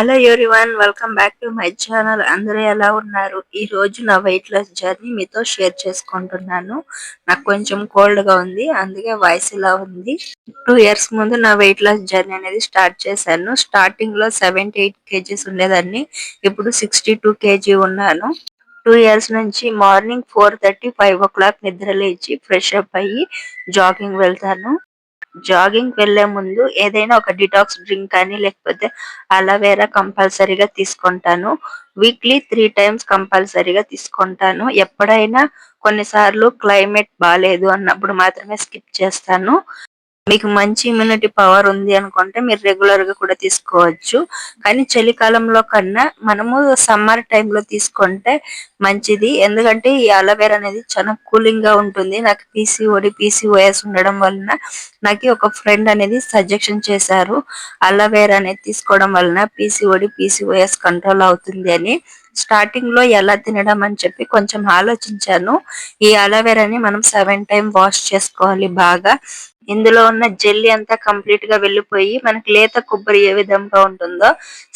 Hello one welcome back to my channel. అందరూ ఎలా ఉన్నారు? ఈ రోజు నా వెయిట్ లాస్ జర్నీ మీతో షేర్ చేసుకుంటున్నాను. నాకు కొంచెం కోల్డ్గా ఉంది అందుకే వాయిస్ ఇలా ఉంది. టూ ఇయర్స్ ముందు నా వెయిట్ లాస్ జర్నీ అనేది స్టార్ట్ చేశాను. స్టార్టింగ్లో సెవెంటీ ఎయిట్ కేజీస్ ఉండేదాన్ని. ఇప్పుడు సిక్స్టీ టూ కేజీ ఉన్నాను. టూ ఇయర్స్ నుంచి morning four thirty five o'clock నిద్ర లేచి ఫ్రెష్ అప్ అయ్యి జాగింగ్ వెళ్తాను. జాగింగ్ వెళ్ళే ముందు ఏదైనా ఒక డిటాక్స్ డ్రింక్ కానీ లేకపోతే అలోవెరా కంపల్సరీగా తీసుకుంటాను. వీక్లీ త్రీ టైమ్స్ కంపల్సరీగా తీసుకుంటాను. ఎప్పుడైనా కొన్నిసార్లు క్లైమేట్ బాగాలేదు అన్నప్పుడు మాత్రమే స్కిప్ చేస్తాను. మీకు మంచి ఇమ్యూనిటీ పవర్ ఉంది అనుకుంటే మీరు రెగ్యులర్గా కూడా తీసుకోవచ్చు. కానీ చలికాలంలో కన్నా మనము సమ్మర్ టైంలో తీసుకుంటే మంచిది. ఎందుకంటే ఈ అలోవేరా అనేది చాలా కూలింగ్గా ఉంటుంది. నాకు పీసీఓడి పీసీఓఎస్ ఉండడం వలన నాకు ఒక ఫ్రెండ్ అనేది సజెషన్ చేశారు. అలోవేరా అనేది తీసుకోవడం వలన పీసీఓడి పీసీఓఎస్ కంట్రోల్ అవుతుంది అని. స్టార్టింగ్లో ఎలా తినడం అని చెప్పి కొంచెం ఆలోచించాను. ఈ అలోవేరాని మనం సెవెన్ టైం వాష్ చేసుకోవాలి బాగా. ఇందులో ఉన్న జెల్లీ అంతా కంప్లీట్గా వెళ్ళిపోయి మనకి లేత కొబ్బరి ఏ విధంగా ఉంటుందో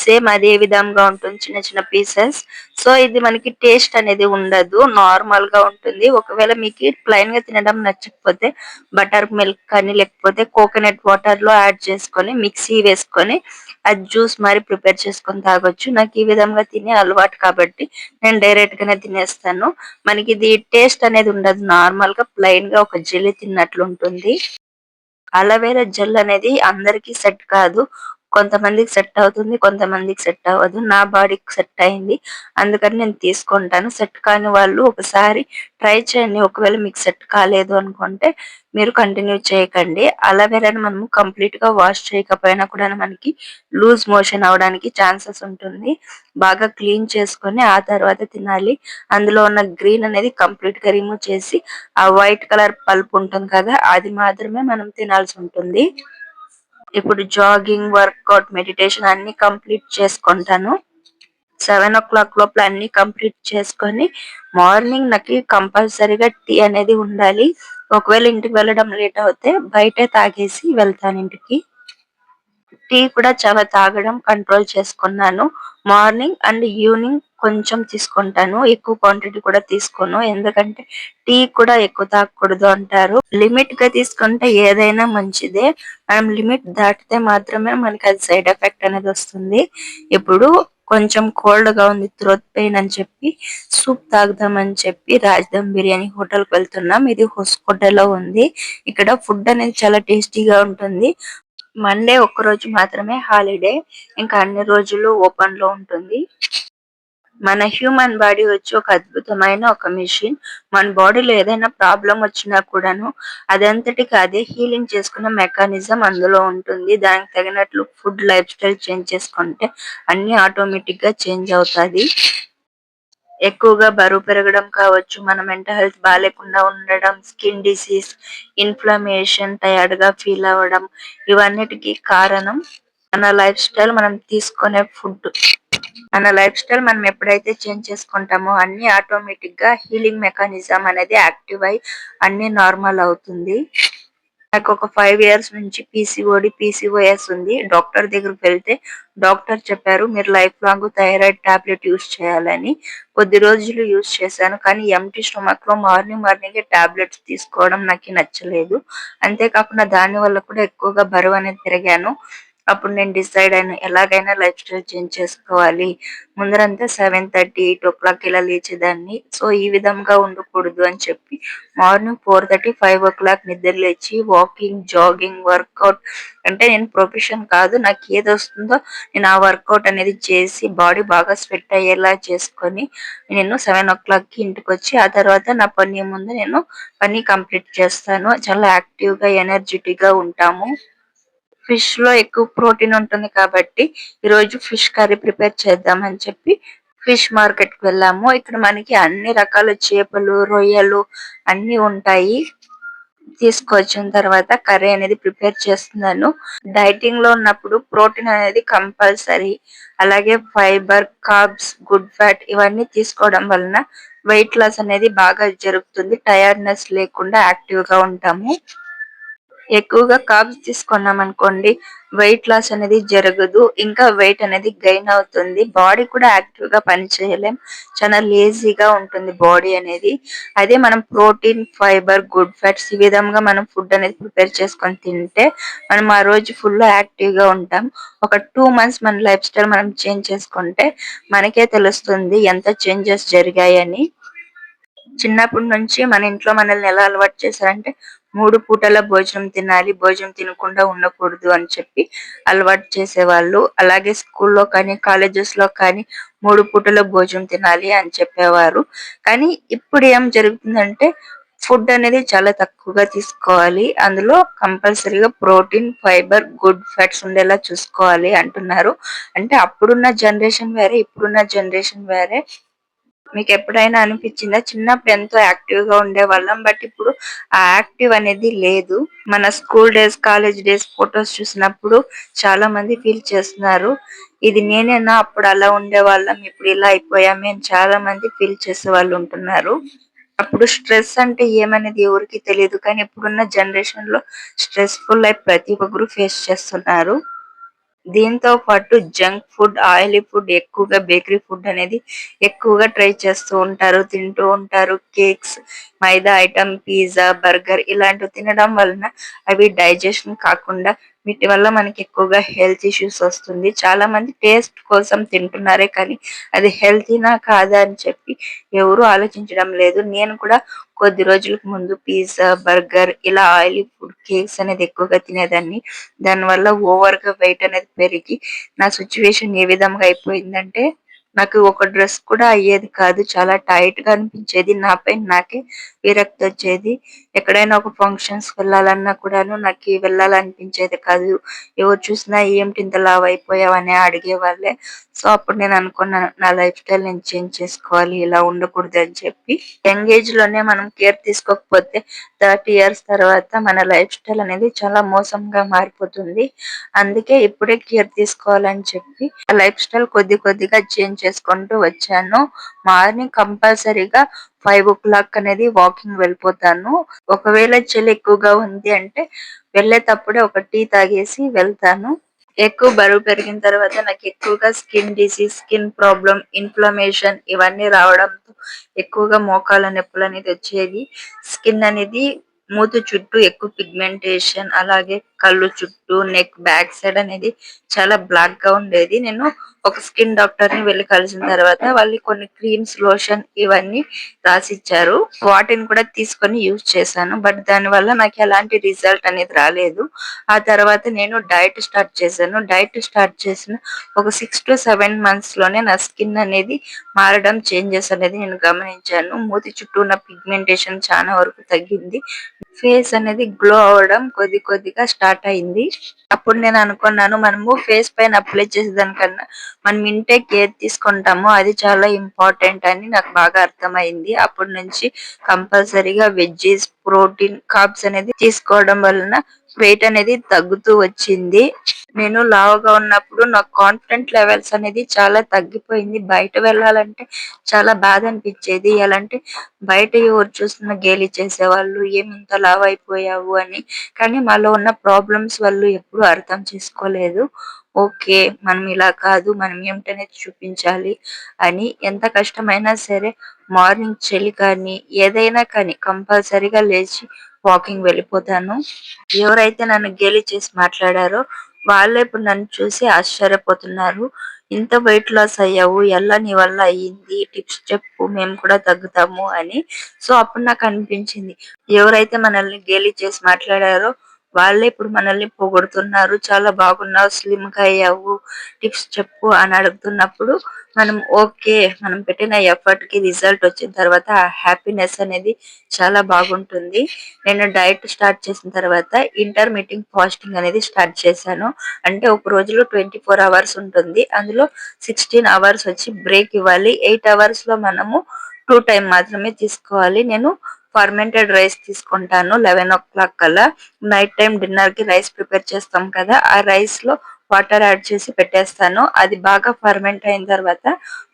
సేమ్ అదే విధంగా ఉంటుంది చిన్న చిన్న పీసెస్. సో ఇది మనకి టేస్ట్ అనేది ఉండదు నార్మల్గా ఉంటుంది. ఒకవేళ మీకు ప్లైన్గా తినడం నచ్చకపోతే బటర్ మిల్క్ కానీ లేకపోతే కోకోనట్ వాటర్లో యాడ్ చేసుకొని మిక్సీ వేసుకొని అది జ్యూస్ మరి ప్రిపేర్ చేసుకొని తాగొచ్చు. నాకు ఈ విధంగా తినే అలవాటు కాబట్టి నేను డైరెక్ట్ గానే తినేస్తాను. మనకి ఇది టేస్ట్ అనేది ఉండదు నార్మల్గా ప్లైన్గా ఒక జెల్లీ తిన్నట్లు ఉంటుంది. అలోవెరా జెల్ అనేది అందరికి సెట్ కాదు. కొంతమందికి సెట్ అవుతుంది కొంతమందికి సెట్ అవ్వదు. నా బాడీకి సెట్ అయింది అందుకని నేను తీసుకుంటాను. సెట్ కాని వాళ్ళు ఒకసారి ట్రై చేయండి. ఒకవేళ మీకు సెట్ కాలేదు అనుకుంటే మీరు కంటిన్యూ చేయకండి. అలోవెరాని మనము కంప్లీట్గా వాష్ చేయకపోయినా కూడా మనకి లూజ్ మోషన్ అవడానికి ఛాన్సెస్ ఉంటుంది. బాగా క్లీన్ చేసుకొని ఆ తర్వాత తినాలి. అందులో ఉన్న గ్రీన్ అనేది కంప్లీట్గా రిమూవ్ చేసి ఆ వైట్ కలర్ పల్ప్ ఉంటుంది కదా అది మాత్రమే మనం తినాల్సి ఉంటుంది. ఇప్పుడు జాగింగ్ వర్కౌట్ మెడిటేషన్ అన్ని కంప్లీట్ చేసుకుంటాను. సెవెన్ ఓ క్లాక్ లోపల అన్ని కంప్లీట్ చేసుకొని మార్నింగ్ నాకు కంపల్సరీగా టీ అనేది ఉండాలి. ఒకవేళ ఇంటికి వెళ్ళడం లేట్ అవుతే బయటే తాగేసి వెళ్తాను ఇంటికి. టీ కూడా చాలా తాగడం కంట్రోల్ చేసుకున్నాను. మార్నింగ్ అండ్ ఈవినింగ్ కొంచెం తీసుకుంటాను. ఎక్కువ క్వాంటిటీ కూడా తీసుకోను. ఎందుకంటే టీ కూడా ఎక్కువ తాగకూడదు అంటారు. లిమిట్గా తీసుకుంటే ఏదైనా మంచిదే. మనం లిమిట్ దాటితే మాత్రమే మనకి అది సైడ్ ఎఫెక్ట్ అనేది వస్తుంది. ఇప్పుడు కొంచెం కోల్డ్గా ఉంది త్రోత్ పెయిన్ అని చెప్పి సూప్ తాగుదాం అని చెప్పి రాజధాని బిర్యానీ హోటల్కి వెళ్తున్నాం. ఇది హోస్కోటలో ఉంది. ఇక్కడ ఫుడ్ అనేది చాలా టేస్టీగా ఉంటుంది. మండే ఒక్కరోజు మాత్రమే హాలిడే ఇంకా అన్ని రోజులు ఓపెన్లో ఉంటుంది. మన హ్యూమన్ బాడీ వచ్చి ఒక అద్భుతమైన ఒక మిషన్ మన బాడీలో ఏదైనా ప్రాబ్లం వచ్చినా కూడాను అదంతటికి అదే హీలింగ్ చేసుకున్న మెకానిజం అందులో ఉంటుంది. దానికి తగినట్లు ఫుడ్ లైఫ్ స్టైల్ చేంజ్ చేసుకుంటే అన్ని ఆటోమేటిక్గా చేంజ్ అవుతుంది. ఎక్కువగా బరువు పెరగడం కావచ్చు మన మెంటల్ హెల్త్ బాగాలేకుండా ఉండడం స్కిన్ డిసీజ్ ఇన్ఫ్లమేషన్ టైర్డ్గా ఫీల్ అవ్వడం ఇవన్నిటికి కారణం మన లైఫ్ స్టైల్ మనం తీసుకునే ఫుడ్ మన లైఫ్ స్టైల్ మనం ఎప్పుడైతే చేంజ్ చేసుకుంటామో అన్ని ఆటోమేటిక్గా హీలింగ్ మెకానిజం అనేది యాక్టివ్ అయి అన్ని నార్మల్ అవుతుంది. నాకు ఒక ఫైవ్ ఇయర్స్ నుంచి పీసీఓడి పీసీఓఎస్ ఉంది. డాక్టర్ దగ్గరికి వెళ్తే డాక్టర్ చెప్పారు మీరు life long thyroid tablet use చేయాలని. కొద్ది రోజులు యూస్ చేశాను కానీ ఎంటీ స్టొమక్లో మార్నింగ్ మార్నింగ్ టాబ్లెట్స్ తీసుకోవడం నాకు నచ్చలేదు. అంతేకాకుండా దాని వల్ల కూడా ఎక్కువగా బరువు అనేది పెరిగాను. అప్పుడు నేను డిసైడ్ అయినా ఎలాగైనా లైఫ్ స్టైల్ చేంజ్ చేసుకోవాలి. ముందరంతా seven thirty eight o'clock ఇలా లేచేదాన్ని. సో ఈ విధంగా ఉండకూడదు అని చెప్పి morning four thirty five o'clock నిద్ర లేచి వాకింగ్ జాగింగ్ వర్కౌట్ అంటే నేను ప్రొఫెషన్ కాదు. నాకు ఏది వస్తుందో నేను ఆ వర్కౌట్ అనేది చేసి బాడీ బాగా స్వెట్ అయ్యేలా చేసుకొని నేను సెవెన్ ఓ క్లాక్కి ఇంటికి వచ్చి ఆ తర్వాత నా పని ముందు నేను పని కంప్లీట్ చేస్తాను. చాలా యాక్టివ్గా గా ఉంటాము. ఫిష్లో ఎక్కువ ప్రోటీన్ ఉంటుంది కాబట్టి ఈ రోజు ఫిష్ కర్రీ ప్రిపేర్ చేద్దాం అని చెప్పి ఫిష్ మార్కెట్కి వెళ్ళాము. ఇక్కడ మనకి అన్ని రకాల చేపలు రొయ్యలు అన్ని ఉంటాయి. తీసుకొచ్చిన తర్వాత కర్రీ అనేది ప్రిపేర్ చేస్తున్నాను. డైటింగ్లో ఉన్నప్పుడు ప్రోటీన్ అనేది కంపల్సరీ. అలాగే ఫైబర్ కార్బ్స్ గుడ్ ఫ్యాట్ ఇవన్నీ తీసుకోవడం వలన వెయిట్ లాస్ అనేది బాగా జరుగుతుంది. టైర్డ్నెస్ లేకుండా యాక్టివ్గా ఉంటాము. ఎక్కువగా కాబ్స్ తీసుకున్నాం అనుకోండి వెయిట్ లాస్ అనేది జరగదు ఇంకా వెయిట్ అనేది గెయిన్ అవుతుంది. బాడీ కూడా యాక్టివ్గా పని చేయలేం చాలా లేజీగా ఉంటుంది బాడీ అనేది. అదే మనం ప్రోటీన్ ఫైబర్ గుడ్ ఫ్యాట్స్ ఈ విధంగా మనం ఫుడ్ అనేది ప్రిపేర్ చేసుకొని తింటే మనం ఆ రోజు ఫుల్ యాక్టివ్గా ఉంటాం. ఒక టూ మంత్స్ మన లైఫ్ స్టైల్ మనం చేంజ్ చేసుకుంటే మనకే తెలుస్తుంది ఎంత చేంజెస్ జరిగాయని. చిన్నప్పటి నుంచి మన ఇంట్లో మనల్ని ఎలా అలవాటు చేశారంటే మూడు పూటల భోజనం తినాలి భోజనం తినకుండా ఉండకూడదు అని చెప్పి అలవాటు చేసేవాళ్ళు. అలాగే స్కూల్లో కానీ కాలేజెస్లో కానీ మూడు పూటల భోజనం తినాలి అని చెప్పేవారు. కానీ ఇప్పుడు ఏం జరుగుతుందంటే ఫుడ్ అనేది చాలా తక్కువగా తీసుకోవాలి. అందులో కంపల్సరీగా ప్రోటీన్ ఫైబర్ గుడ్ ఫ్యాట్స్ ఉండేలా చూసుకోవాలి అంటున్నారు. అంటే అప్పుడున్న జనరేషన్ వేరే ఇప్పుడున్న జనరేషన్ వేరే. మీకు ఎప్పుడైనా అనిపించిందా? చిన్నప్పుడు ఎంతో యాక్టివ్గా ఉండే వాళ్ళం బట్ ఇప్పుడు ఆ యాక్టివ్ అనేది లేదు. మన school days college days photos చూసినప్పుడు చాలా మంది ఫీల్ చేస్తున్నారు. ఇది నేనేనా? అప్పుడు అలా ఉండేవాళ్ళం ఇప్పుడు ఇలా అయిపోయామే అని చాలా మంది ఫీల్ చేసే వాళ్ళు ఉంటున్నారు. అప్పుడు స్ట్రెస్ అంటే ఏమనేది ఎవరికి తెలియదు కానీ ఇప్పుడున్న జనరేషన్లో స్ట్రెస్ఫుల్ లైఫ్ ప్రతి ఒక్కరు ఫేస్ చేస్తున్నారు. దీంతో పాటు జంక్ ఫుడ్ ఆయిలీ ఫుడ్ ఎక్కువగా బేకరీ ఫుడ్ అనేది ఎక్కువగా ట్రై చేస్తూ ఉంటారు తింటూ ఉంటారు. Cakes maida item pizza burger ఇలాంటివి తినడం వలన అవి డైజెషన్ కాకుండా వీటి వల్ల మనకి ఎక్కువగా హెల్త్ ఇష్యూస్ వస్తుంది. చాలా మంది టేస్ట్ కోసం తింటున్నారే కానీ అది హెల్తీనా కాదా అని చెప్పి ఎవరు ఆలోచించడం లేదు. నేను కూడా కొద్ది రోజులకు ముందు పిజ్జా బర్గర్ ఇలా ఆయిలీ ఫుడ్ కేక్స్ అనేది ఎక్కువగా తినేదాన్ని. దాని వల్ల ఓవర్గా వెయిట్ అనేది పెరిగి నా సిచ్యువేషన్ ఏ విధంగా అయిపోయిందంటే నాకు ఒక డ్రెస్ కూడా అయ్యేది కాదు. చాలా టైట్గా అనిపించేది. నాపై నాకే విరక్తి వచ్చేది. ఎక్కడైనా ఒక ఫంక్షన్స్ వెళ్ళాలన్నా కూడాను నాకు వెళ్ళాలనిపించేది కాదు. ఎవరు చూసినా ఏమిటి ఇంత లావు అయిపోయావని అడిగేవాళ్ళే అడిగే వాళ్ళే. సో అప్పుడు నేను అనుకున్నాను నా లైఫ్ స్టైల్ నేను చేంజ్ చేసుకోవాలి. ఇలా ఉండకూడదు అని చెప్పి. యంగ్ ఏజ్లోనే మనం కేర్ తీసుకోకపోతే థర్టీ ఇయర్స్ తర్వాత మన లైఫ్ స్టైల్ అనేది చాలా మోసంగా మారిపోతుంది. అందుకే ఇప్పుడే కేర్ తీసుకోవాలని చెప్పి లైఫ్ స్టైల్ కొద్ది కొద్దిగా చేంజ్ చేసుకుంటూ వచ్చాను. మార్నింగ్ కంపల్సరీగా ఫైవ్ ఓ క్లాక్ అనేది వాకింగ్ వెళ్ళిపోతాను. ఒకవేళ చలి ఎక్కువగా ఉంది అంటే వెళ్ళేటప్పుడే ఒక టీ తాగేసి వెళ్తాను. ఎక్కువ బరువు పెరిగిన తర్వాత నాకు ఎక్కువగా skin disease skin problem inflammation ఇవన్నీ రావడంతో ఎక్కువగా మోకాల నొప్పులు అనేది వచ్చేది. స్కిన్ అనేది మూతు చుట్టూ ఎక్కువ పిగ్మెంటేషన్ అలాగే కళ్ళు చుట్టూ నెక్ బ్యాక్ సైడ్ అనేది చాలా బ్లాక్గా ఉండేది. నేను ఒక స్కిన్ డాక్టర్ని వెళ్ళి కలిసిన తర్వాత వాళ్ళు కొన్ని క్రీమ్స్ లోషన్ ఇవన్నీ రాసిచ్చారు. వాటిని కూడా తీసుకొని యూజ్ చేశాను. బట్ దాని వల్ల నాకు ఎలాంటి రిజల్ట్ అనేది రాలేదు. ఆ తర్వాత నేను డైట్ స్టార్ట్ చేశాను. డైట్ స్టార్ట్ చేసిన ఒక సిక్స్ టు సెవెన్ మంత్స్లోనే నా స్కిన్ అనేది మారడం చేంజెస్ అనేది నేను గమనించాను. మూతి చుట్టూ ఉన్న పిగ్మెంటేషన్ చాలా వరకు తగ్గింది. ఫేస్ అనేది గ్లో అవడం కొద్ది కొద్దిగా స్టార్ట్ అయింది. అప్పుడు నేను అనుకున్నాను మనము ఫేస్ పైన అప్లై చేసేదానికన్నా మనం ఇంటే కేర్ తీసుకుంటామో అది చాలా ఇంపార్టెంట్ అని నాకు బాగా అర్థమైంది. అప్పటి నుంచి కంపల్సరీగా వెజ్జెస్ ప్రోటీన్ కాప్స్ అనేది తీసుకోవడం వలన వెయిట్ అనేది తగ్గుతూ వచ్చింది. నేను లావుగా ఉన్నప్పుడు నాకు కాన్ఫిడెంట్ లెవెల్స్ అనేది చాలా తగ్గిపోయింది. బయట వెళ్ళాలంటే చాలా బాధ అనిపించేది. ఎలాంటి బయట ఎవరు చూస్తున్న గేలి చేసేవాళ్ళు ఏమింత లావు అయిపోయావు అని. కానీ మాలో ఉన్న ప్రాబ్లమ్స్ వాళ్ళు ఎప్పుడు అర్థం చేసుకోలేదు. ఓకే మనం ఇలా కాదు మనం ఏమిటనేది చూపించాలి అని. ఎంత కష్టమైనా సరే మార్నింగ్ చలి కానీ ఏదైనా కానీ కంపల్సరీగా లేచి వాకింగ్ వెళ్ళిపోతాను. ఎవరైతే నన్ను గేలి చేసి మాట్లాడారో వాళ్ళే ఇప్పుడు నన్ను చూసి ఆశ్చర్యపోతున్నారు. ఇంత వెయిట్ లాస్ అయ్యావు ఎలా నీ వల్ల అయ్యింది టిప్స్ చెప్పు మేము కూడా తగ్గుతాము అని. సో అప్పుడు నాకు అనిపించింది ఎవరైతే మనల్ని గేలి చేసి మాట్లాడారో వాళ్ళే ఇప్పుడు మనల్ని పొగుడుతున్నారు. చాలా బాగున్నావు స్లిమ్గా అయ్యావు. టిప్స్ చెప్పు అని అడుగుతున్నప్పుడు మనం ఓకే మనం పెట్టిన ఎఫర్ట్కి రిజల్ట్ వచ్చిన తర్వాత హ్యాపీనెస్ అనేది చాలా బాగుంటుంది. నేను డైట్ స్టార్ట్ చేసిన తర్వాత ఇంటర్మీడియట్ ఫాస్టింగ్ అనేది స్టార్ట్ చేశాను. అంటే ఒక రోజులో ట్వంటీ ఫోర్ అవర్స్ ఉంటుంది. అందులో సిక్స్టీన్ అవర్స్ వచ్చి బ్రేక్ ఇవ్వాలి. ఎయిట్ అవర్స్లో మనము టూ టైం మాత్రమే తీసుకోవాలి. నేను ఫర్మెంటెడ్ రైస్ తీసుకుంటాను లెవెన్ ఓ క్లాక్ కల్లా. నైట్ టైం డిన్నర్కి రైస్ ప్రిపేర్ చేస్తాం కదా ఆ రైస్లో వాటర్ యాడ్ చేసి పెట్టేస్తాను. అది బాగా ఫర్మెంట్ అయిన తర్వాత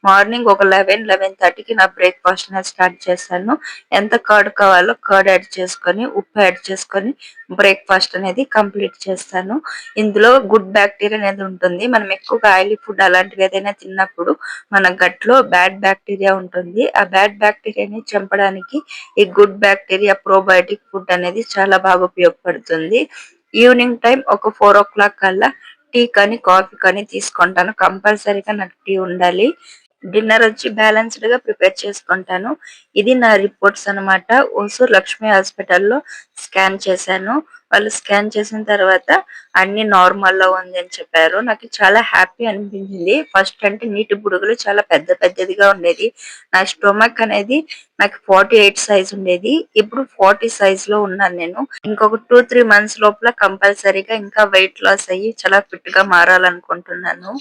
మార్నింగ్ ఒక లెవెన్ లెవెన్ థర్టీకి నా బ్రేక్ఫాస్ట్ అనేది స్టార్ట్ చేస్తాను. ఎంత కర్డ్ కావాలో కర్డ్ యాడ్ చేసుకొని ఉప్పు యాడ్ చేసుకొని బ్రేక్ఫాస్ట్ అనేది కంప్లీట్ చేస్తాను. ఇందులో గుడ్ బ్యాక్టీరియా అనేది ఉంటుంది. మనం ఎక్కువగా ఆయిలీ ఫుడ్ అలాంటివి ఏదైనా తిన్నప్పుడు మన గట్లో బ్యాడ్ బ్యాక్టీరియా ఉంటుంది. ఆ బ్యాడ్ బ్యాక్టీరియాని చంపడానికి ఈ గుడ్ బ్యాక్టీరియా ప్రోబయోటిక్ ఫుడ్ అనేది చాలా బాగా ఉపయోగపడుతుంది. ఈవినింగ్ టైం ఒక ఫోర్ ఓ క్లాక్ కల్లా టీ కానీ కాఫీ కానీ తీసుకుంటాను. కంపల్సరీగా నాకు టీ ఉండాలి. డిన్నర్ వచ్చి బ్యాలెన్స్డ్గా ప్రిపేర్ చేసుకుంటాను. ఇది నా రిపోర్ట్స్ అనమాట ఓసూర్ లక్ష్మి హాస్పిటల్లో స్కాన్ చేశాను. వాళ్ళు స్కాన్ చేసిన తర్వాత అన్ని నార్మల్లో ఉంది అని చెప్పారు. నాకు చాలా హ్యాపీ అనిపించింది. ఫస్ట్ అంటే నీటి బుడుగులు చాలా పెద్ద పెద్దదిగా ఉండేది. నా స్టొమక్ అనేది నాకు ఫార్టీ ఎయిట్ సైజ్ ఉండేది. ఇప్పుడు ఫార్టీ సైజ్లో ఉన్నాను నేను. ఇంకొక టూ త్రీ మంత్స్ లోపల కంపల్సరీగా ఇంకా వెయిట్ లాస్ అయ్యి చాలా ఫిట్గా మారాలనుకుంటున్నాను.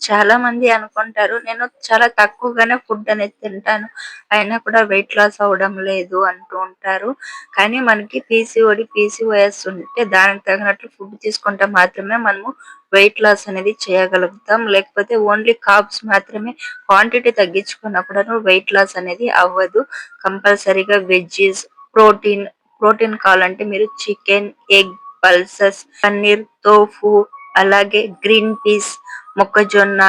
చాలా మంది అనుకుంటారు నేను చాలా తక్కువగానే ఫుడ్ అనేది తింటాను అయినా కూడా వెయిట్ లాస్ అవడం లేదు అంటూ ఉంటారు. కానీ మనకి పీసీఓడి పీసీఓఎస్ ఉంటే దానికి తగినట్లు ఫుడ్ తీసుకుంటే మాత్రమే మనము వెయిట్ లాస్ అనేది చేయగలుగుతాం. లేకపోతే ఓన్లీ కాప్స్ మాత్రమే క్వాంటిటీ తగ్గించుకున్నా కూడా వెయిట్ లాస్ అనేది అవ్వదు. కంపల్సరీగా వెజ్జెస్ ప్రోటీన్ ప్రోటీన్ కావాలంటే మీరు chicken egg pulses paneer tofu అలాగే గ్రీన్ పీస్ మొక్కజొన్న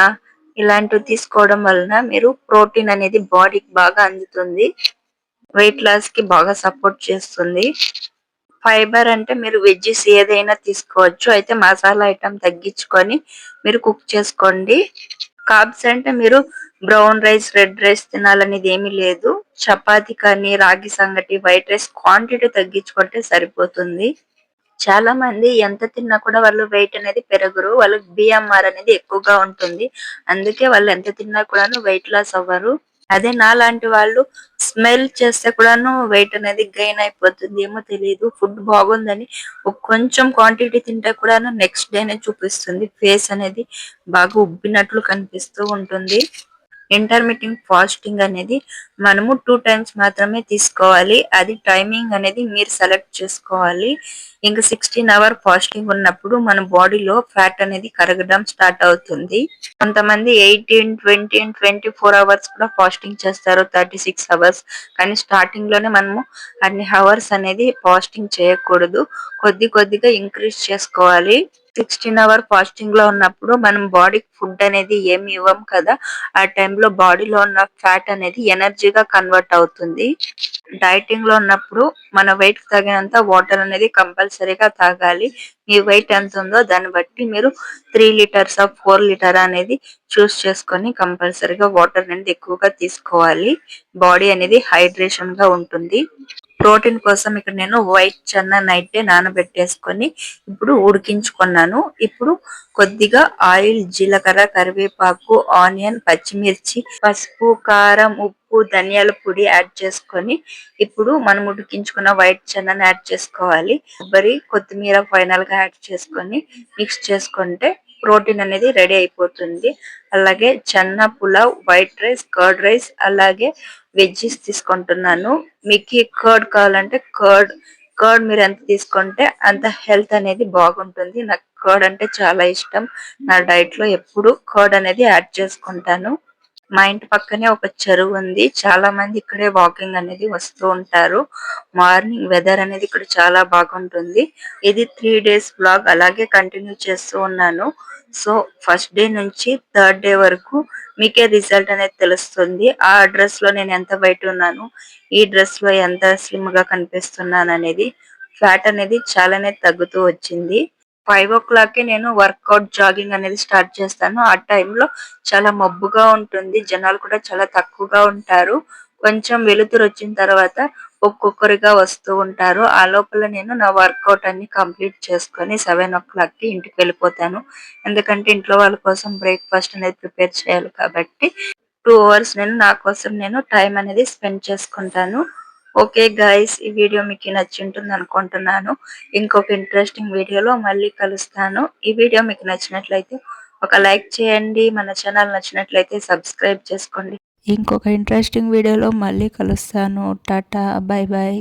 ఇలాంటివి తీసుకోవడం వలన మీరు ప్రోటీన్ అనేది బాడీకి బాగా అందుతుంది. వెయిట్ లాస్కి బాగా సపోర్ట్ చేస్తుంది. ఫైబర్ అంటే మీరు వెజ్జెస్ ఏదైనా తీసుకోవచ్చు. అయితే మసాలా ఐటమ్ తగ్గించుకొని మీరు కుక్ చేసుకోండి. కాబ్స్ అంటే మీరు బ్రౌన్ రైస్ రెడ్ రైస్ తినాలనేది ఏమీ లేదు. చపాతి కానీ రాగి సంగటి వైట్ రైస్ క్వాంటిటీ తగ్గించుకుంటే సరిపోతుంది. చాలా మంది ఎంత తిన్నా కూడా వాళ్ళు వెయిట్ అనేది పెరగరు. వాళ్ళు బిఎంఆర్ అనేది ఎక్కువగా ఉంటుంది. అందుకే వాళ్ళు ఎంత తిన్నా కూడాను వెయిట్ లాస్ అవ్వరు. అదే నా లాంటి వాళ్ళు స్మెల్ చేస్తే కూడాను వెయిట్ అనేది గెయిన్ అయిపోతుంది. ఏమో తెలియదు ఫుడ్ బాగుందని కొంచెం క్వాంటిటీ తింటే కూడాను నెక్స్ట్ డేనే చూపిస్తుంది. ఫేస్ అనేది బాగా ఉబ్బినట్లు కనిపిస్తూ ఉంటుంది. ఇంటర్మీడియట్ ఫాస్టింగ్ అనేది మనము టూ టైమ్స్ మాత్రమే తీసుకోవాలి. అది టైమింగ్ అనేది మీరు సెలెక్ట్ చేసుకోవాలి. ఇంకా సిక్స్టీన్ అవర్ ఫాస్టింగ్ ఉన్నప్పుడు మన బాడీలో ఫ్యాట్ అనేది కరగడం స్టార్ట్ అవుతుంది. కొంతమంది eighteen twenty twenty four hours కూడా ఫాస్టింగ్ చేస్తారు థర్టీ సిక్స్ అవర్స్ కానీ స్టార్టింగ్లోనే మనము అన్ని అవర్స్ అనేది ఫాస్టింగ్ చేయకూడదు. కొద్ది కొద్దిగా ఇంక్రీజ్ చేసుకోవాలి. సిక్స్టీన్ అవర్ ఫాస్టింగ్లో ఉన్నప్పుడు మనం బాడీకి ఫుడ్ అనేది ఏమి ఇవ్వం కదా ఆ టైంలో బాడీలో ఉన్న ఫ్యాట్ అనేది ఎనర్జీగా కన్వర్ట్ అవుతుంది. డైటింగ్లో ఉన్నప్పుడు మన వెయిట్ తగినంత వాటర్ అనేది కంపల్సరీగా తాగాలి. మీ వెయిట్ ఎంత ఉందో దాన్ని బట్టి మీరు three liters of four liter అనేది చూస్ చేసుకొని కంపల్సరీగా వాటర్ అనేది ఎక్కువగా తీసుకోవాలి. బాడీ అనేది హైడ్రేషన్గా ఉంటుంది. ప్రోటీన్ కోసం ఇక్కడ నేను వైట్ చన్న నైట్ నానబెట్టేసుకొని ఇప్పుడు ఉడికించుకున్నాను. ఇప్పుడు కొద్దిగా ఆయిల్ జీలకర్ర కరివేపాకు ఆనియన్ పచ్చిమిర్చి పసుపు కారం ఉప్పు ధనియాల పొడి యాడ్ చేసుకొని ఇప్పుడు మనం ఉడికించుకున్న వైట్ చన్నని యాడ్ చేసుకోవాలి. కొబ్బరి కొత్తిమీర ఫైనల్గా యాడ్ చేసుకొని మిక్స్ చేసుకుంటే ప్రోటీన్ అనేది రెడీ అయిపోతుంది. అలాగే chana pulao white rice curd rice అలాగే వెజ్జెస్ తీసుకుంటున్నాను. మీకు కర్డ్ కావాలంటే కర్డ్ కర్డ్ మీరు ఎంత తీసుకుంటే అంత హెల్త్ అనేది బాగుంటుంది. నాకు కర్డ్ అంటే చాలా ఇష్టం. నా డైట్లో ఎప్పుడు కర్డ్ అనేది యాడ్ చేసుకుంటాను. మా ఇంటి పక్కనే ఒక చెరువు ఉంది. చాలా మంది ఇక్కడే వాకింగ్ అనేది వస్తూ ఉంటారు. మార్నింగ్ వెదర్ అనేది ఇక్కడ చాలా బాగుంటుంది. ఇది త్రీ డేస్ బ్లాగ్ అలాగే కంటిన్యూ చేస్తూ ఉన్నాను. సో ఫస్ట్ డే నుంచి థర్డ్ డే వరకు మీకే రిజల్ట్ అనేది తెలుస్తుంది. ఆ డ్రెస్లో నేను ఎంత బయట ఉన్నాను ఈ డ్రెస్లో ఎంత స్లిమ్గా కనిపిస్తున్నాను అనేది ఫ్యాట్ అనేది చాలానే తగ్గుతూ వచ్చింది. ఫైవ్ ఓ క్లాక్కి నేను వర్కౌట్ జాగింగ్ అనేది స్టార్ట్ చేస్తాను. ఆ టైంలో చాలా మబ్బుగా ఉంటుంది. జనాలు కూడా చాలా తక్కువగా ఉంటారు. కొంచెం వెలుతురు వచ్చిన తర్వాత ఒక్కొక్కరిగా వస్తూ ఉంటారు. ఆ లోపల నేను నా వర్కౌట్ అన్ని కంప్లీట్ చేసుకొని సెవెన్ ఓ క్లాక్కి ఇంటికి వెళ్ళిపోతాను. ఎందుకంటే ఇంట్లో వాళ్ళ కోసం బ్రేక్ఫాస్ట్ అనేది ప్రిపేర్ చేయాలి కాబట్టి టూ అవర్స్ నేను నా కోసం నేను టైం అనేది స్పెండ్ చేసుకుంటాను. ఓకే గైస్ ఈ వీడియో మీకు నచ్చింటుంది అనుకుంటున్నాను. ఇంకొక ఇంట్రెస్టింగ్ వీడియోలో మళ్ళీ కలుస్తాను. ఈ వీడియో మీకు నచ్చినట్లయితే ఒక లైక్ చేయండి. మన ఛానల్ నచ్చినట్లయితే సబ్స్క్రైబ్ చేసుకోండి. ఇంకొక ఇంట్రెస్టింగ్ వీడియోలో మళ్ళీ కలుస్తాను. Tata bye bye